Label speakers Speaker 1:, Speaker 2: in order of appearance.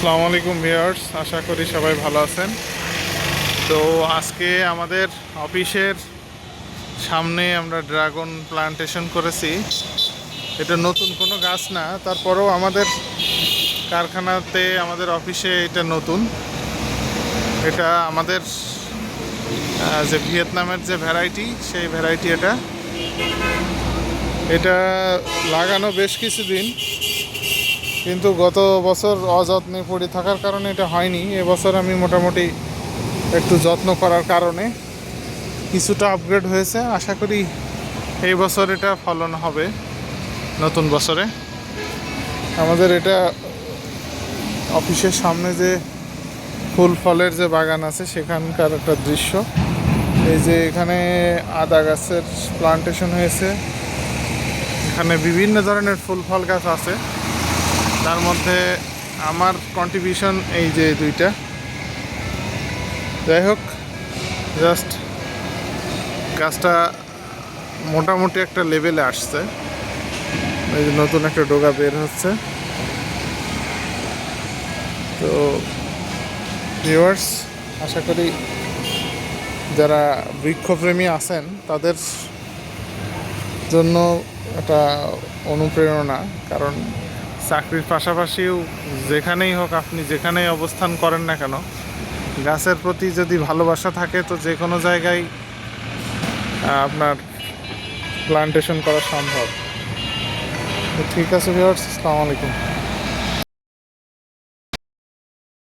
Speaker 1: আসসালামু আলাইকুম ভিউয়ার্স, আশা করি সবাই ভালো আছেন। তো আজকে আমাদের অফিসের সামনে আমরা ড্রাগন প্লান্টেশন করেছি। এটা নতুন কোনো গাছ না, তারপরেও আমাদের কারখানাতে, আমাদের অফিসে এটা নতুন। এটা আমাদের যে ভিয়েতনামের যে ভ্যারাইটি, সেই ভ্যারাইটি এটা। এটা লাগানো বেশ কিছুদিন। কিন্তু গত বছর অযত্নে পড়ে থাকার কারণে এটা হয়নি। এবছর আমি মোটামুটি একটু যত্ন করার কারণে কিছুটা আপগ্রেড হয়েছে। আশা করি এই বছর এটা ফলন হবে নতুন বছরে। আমাদের এটা অফিসের সামনে যে ফুল ফলের যে বাগান আছে, সেখানকার একটা দৃশ্য। এই যে এখানে আদা গাছের প্লান্টেশন হয়েছে। এখানে বিভিন্ন ধরনের ফুল ফল গাছ আছে। তার মধ্যে আমার কন্ট্রিবিউশন এই যে দুইটা। যাই হোক জাস্ট গাছটা মোটামুটি একটা লেভেলে আসছে। এই যে নতুন একটা ডোগা বের হচ্ছে। তো ভিউয়ার্স আশা করি যারা বৃক্ষপ্রেমী আছেন, তাদের জন্য একটা অনুপ্রেরণা, কারণ চাকরির পাশাপাশিও যেখানেই হোক আপনি যেখানেই অবস্থান করেন না কেন, গাছের প্রতি যদি ভালোবাসা থাকে তো যে কোনো জায়গায় আপনার প্লান্টেশন করা সম্ভব। ঠিক আছে ভিউয়ার্স আসসালামু আলাইকুম।